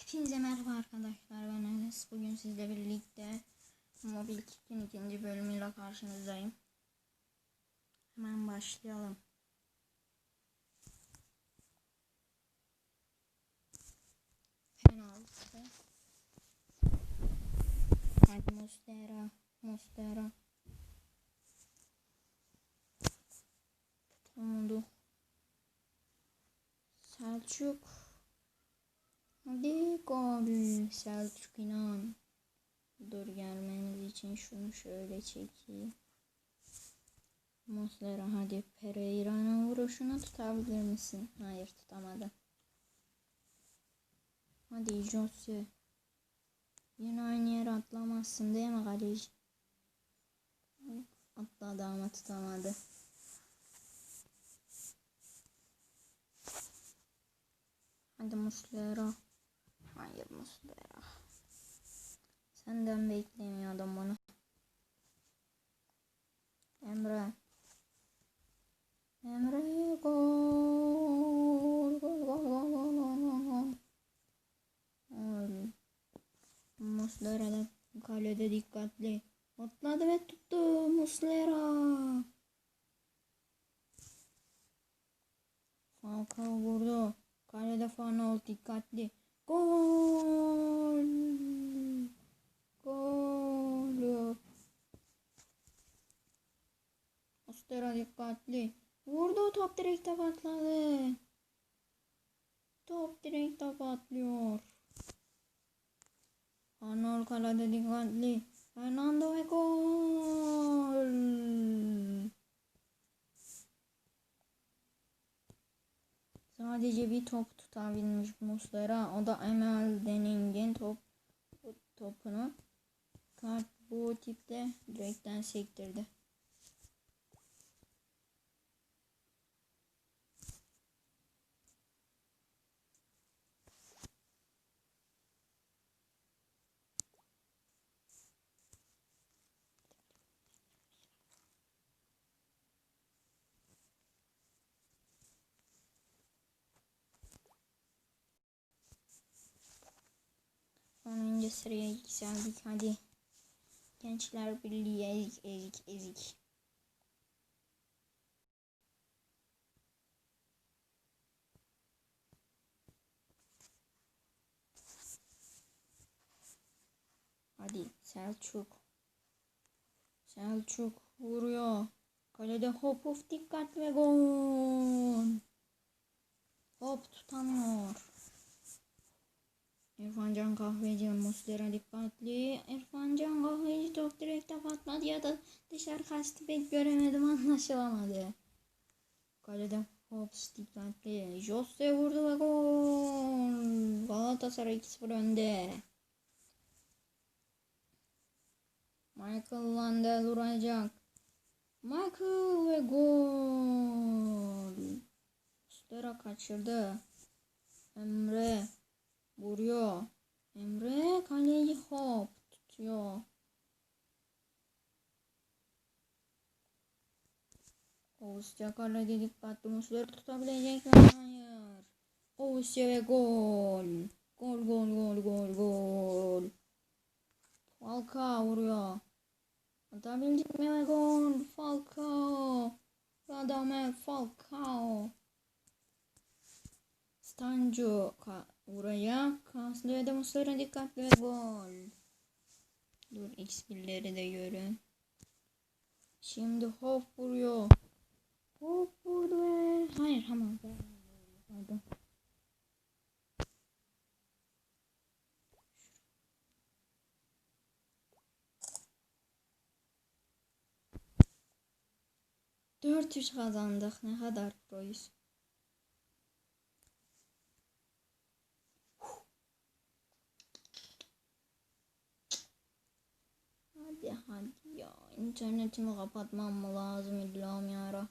Hepinize merhaba arkadaşlar ben Enes. Bugün sizle birlikte Mobil Kick'in ikinci bölümüyle karşınızdayım. Hemen başlayalım. Penaltı. Hadi Mustera. Mustera. Tutamadı. Selçuk. Hadi gol Selçuk inan. Dur gelmeniz için şunu şöyle çekeyim. Muslera hadi Pereira'nın vuruşunu tutabilir misin? Hayır tutamadı. Hadi Jose. Yine aynı yere atlamazsın değil mi kaleci? Atladı ama tutamadı. Hadi Muslera. Hayır Muslera. Senden beklemiyordum bunu. Emre. Emre. Gol gol gol gol gol gol gol. Gol. Muslera da kalede dikkatli. Atladı ve tuttu Muslera. Falcao vurdu. Kalede Fanol dikkatli. Gol. Gol. Ostera dikkatli. Vurdu top direkte patladı. Top direkte patlıyor. Fanol kalede dikkatli. Fernando ve gol. Sadece bir top tutabilmiş Muslera. O da Emel Denning'in top topunu kart bu tipte direkten sektirdi. Sonuncu sıraya yükseldik hadi. Gençler Birliği ezik ezik ezik. Hadi Selçuk. Selçuk vuruyor. Kalede hop hop dikkat ve gol. Hop tutamıyor. İrfan Can Kahveci Muslera dikkatli. İrfan Can Kahveci top direkte patladı ya da dışarı kaçtı pek göremedim anlaşılamadı. Kalede Hops dikkatli. Jose vurdu ve gol. Galatasaray 2-0 önde. Michael Landel vuracak. Michael ve gol. Muslera kaçırdı. Emre Vuruyor. Emre kaleyi hop tutuyor. Oğuzca kalede dikkatli Musları tutabilecek mi? Hayır. Oğuzca ve gol. Gol gol gol gol gol. Falcao vuruyor. Atabilecek mi ve gol. Falcao. Radamel Falcao. Stancu Buraya Kanslıya da Muslera dikkatli ve gol. Dur X1'leri de görün. Şimdi hop vuruyor. Hop vurdu ve hayır ama pardon. Dört üç kazandık. Ne kadar proyuz. Hadi hadi ya. İnternetimi kapatmam lazım İlham yara.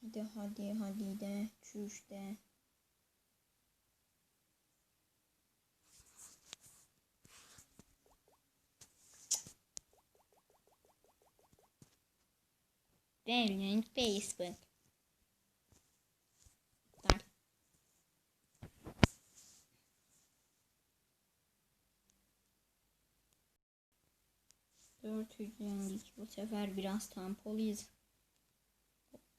Hadi hadi hadi de. Çüş de. Brilliant Facebook. 400 yendik. Bu sefer biraz tampoluyuz.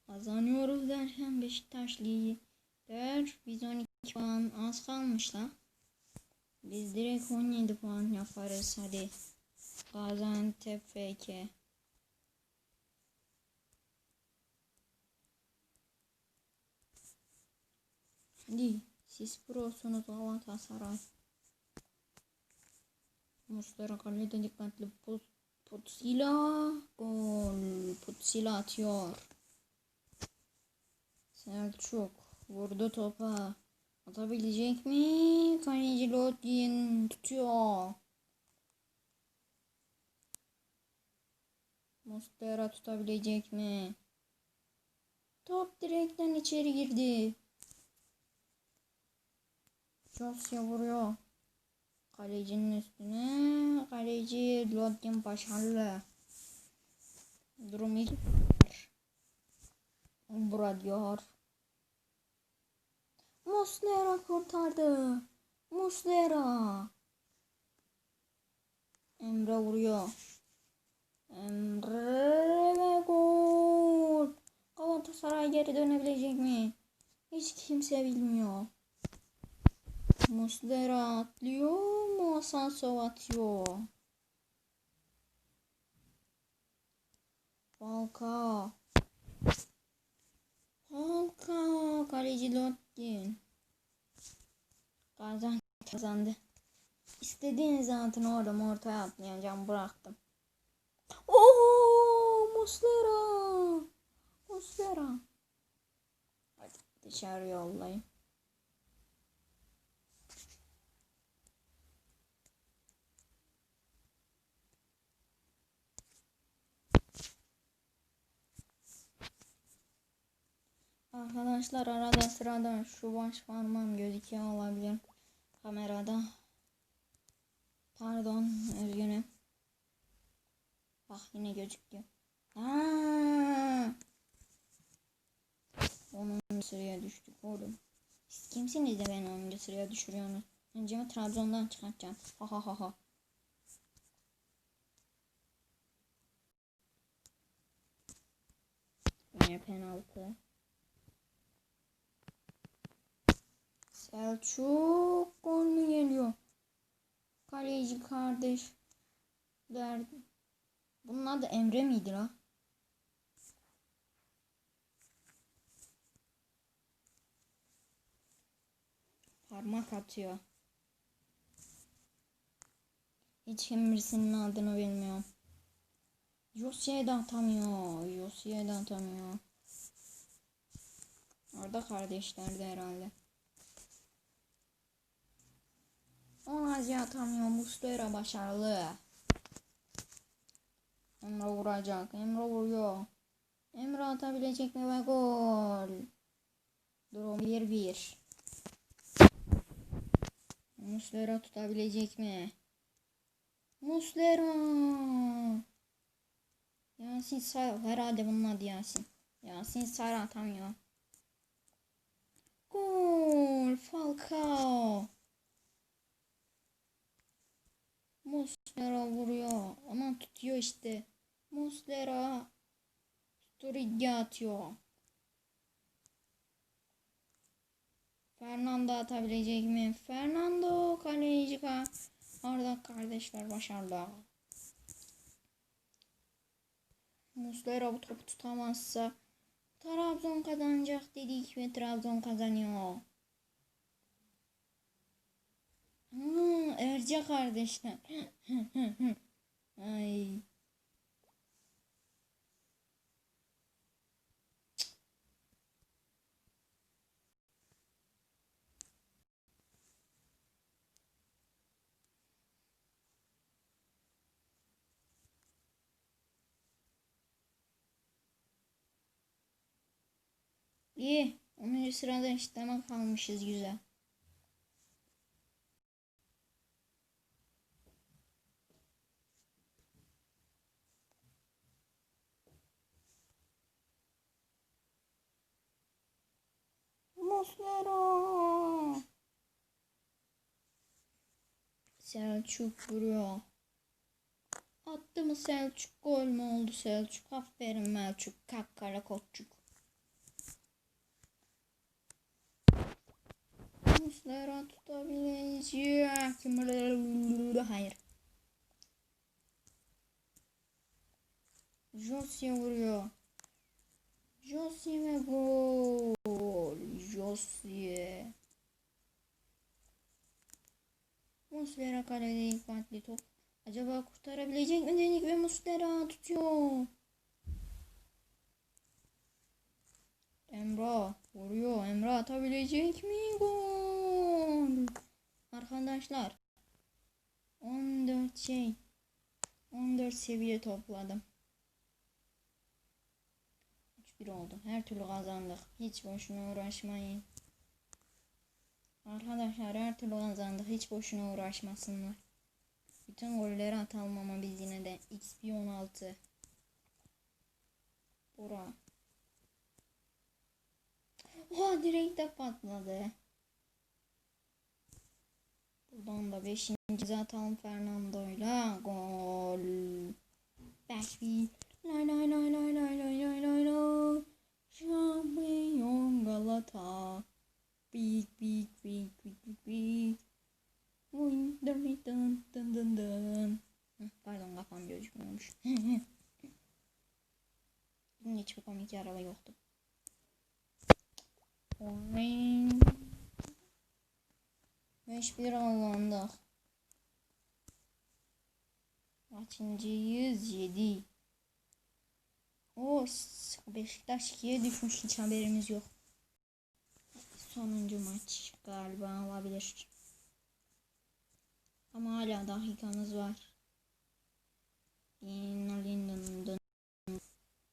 Kazanıyoruz derken Beşiktaş lider. Biz 12 puan az kalmış la. Biz direkt 17 puan yaparız hadi. Gaziantep FK. Hadi siz prosunuz Galatasaray. Muslera kalede dikkatli put, Putsila gol. Putsila atıyor. Selçuk vurdu topa. Atabilecek mi? Kaleci Lodin tutuyor. Mustera tutabilecek mi? Top direkten içeri girdi. Josya vuruyor. Kalecinin üstüne. Kaleci Lodin başarılı. Durum ilk. Bura diyor. Muslera kurtardı. Muslera. Emre vuruyor. Emre ve gol. Galatasaray geri dönebilecek mi? Hiç kimse bilmiyor. Muslera atlıyor. Muasansov atıyor. Falcao. Falcao. Kaleci Lottin. Kazan kazandı. İstediğin zaten orada ortaya atlayacağım bıraktım. Oo, Muslera. Muslera. Hadi dışarı yollayayım. Arkadaşlar arada sırada şu baş parmağım gözüküyor olabilir kamerada. Pardon üzgünüm. Bak yine gözüküyor. Aa! Onun sıraya düştük oğlum. Siz kimsiniz de beni onuncu sıraya düşürüyorsunuz? Öncemi Trabzon'dan çıkartacağım. Ha ha ha ha. Yine penaltı. Selçuk gol mü geliyor? Kaleci kardeş derdi. Bunun adı Emre miydi la? Parmak atıyor. Hiç birisinin adını bilmiyorum. Yossi'ye de atamıyor. Yossi'ye de atamıyor. Orada kardeşlerdi herhalde. Onazi atamıyor. Muslera başarılı. Emre vuracak. Emre vuruyor. Emre atabilecek mi ve gol. Durum 1-1. Muslera tutabilecek mi? Muslera. Yasin Sar herhalde bunun adı Yasin. Yasin Sar atamıyor. Gol. Falcao. Muslera vuruyor. Ama tutuyor işte. Muslera. Sturridge atıyor. Fernando atabilecek mi? Fernando kaleci Orada kardeşler başarılı. Muslera bu topu tutamazsa Trabzon kazanacak dedik ve Trabzon kazanıyor. Hmm, Erce kardeşler. Ay. İyi. 10. sırada işte kalmışız güzel. Muslera. Selçuk vuruyor. Attı mı Selçuk gol mü oldu Selçuk? Aferin Melçuk. Kalk kara koççuk. Muslera tutabilecek? Hayır. Josie vuruyor. Josie ve gol. Josie. Muslera kalede ilk top. Acaba kurtarabilecek mi dedik ve Muslera tutuyor. Emrah vuruyor. Emrah atabilecek mi? Gol. Arkadaşlar 14 şey 14 seviye topladım bir oldu. Her türlü kazandık. Hiç boşuna uğraşmayın. Arkadaşlar her türlü kazandık. Hiç boşuna uğraşmasınlar. Bütün golleri atalım ama biz yine de XP 16. Bura. Oha direkt de patladı. Buradan da 5. atalım Fernando'yla. Gol. Belki. Lay lay lay lay lay lay lay lay. Şampiyon Galata. Big big big big big big. Dın dın dın dın dın Pardon kafam gözükmüyormuş. Bugün hiçbir komik araba yoktu. Oynayın. 5-1 alındık. Kaçıncıyız? 7. O Beşiktaş 2'ye düşmüş hiç haberimiz yok. Sonuncu maç galiba olabilir. Ama hala dakikamız var.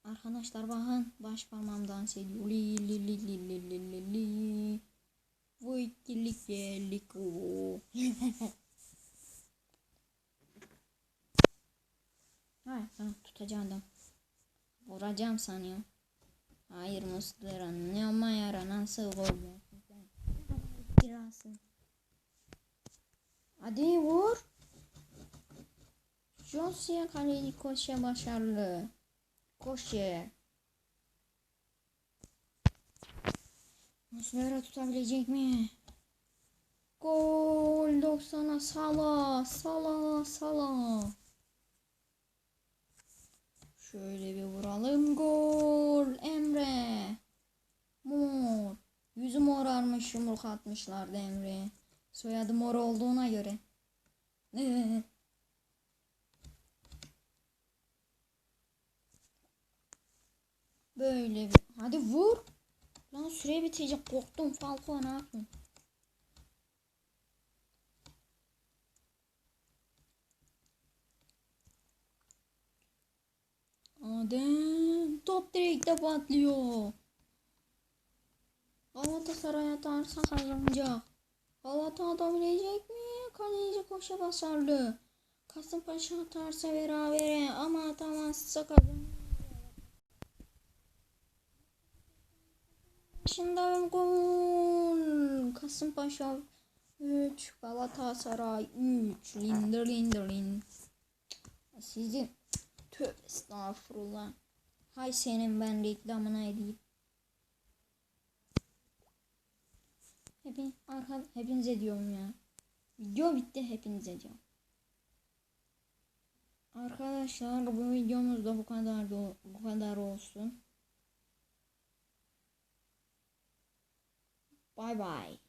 Arkadaşlar bakın baş parmağım dans ediyor. Li li li li li li li li. Vay kilik gelik o. Hayır tutacağım. Vuracağım sanıyorum. Hayır Muslera ne ama yara nasıl gol yersin sen. Girasın. Hadi vur. Josia kaleci koşya başarılı. Koşya. Muslera tutabilecek mi? Gol 90'a Sala Sala Sala. Şöyle bir vuralım. Gol Emre. Mor. Yüzü morarmış yumruk atmışlardı Emre'ye. Soyadı mor olduğuna göre. Böyle bir. Hadi vur. Lan süre bitecek. Korktum Falco ne yaptın? Adem. Top direkte patlıyor. Galatasaray atarsa kazanacak. Galata atabilecek mi? Kaleci koşa basarlı. Kasımpaşa atarsa berabere ama atamazsa kazanır. Başında gol. Kasımpaşa 3. Galatasaray 3. Lindir lindir lin. Sizin tövbe estağfurullah. Hay senin ben reklamına edeyim. Hepin, arka, hepinize diyorum ya. Video bitti hepinize diyorum. Arkadaşlar bu videomuz da bu kadar da, bu kadar olsun. Bye bye.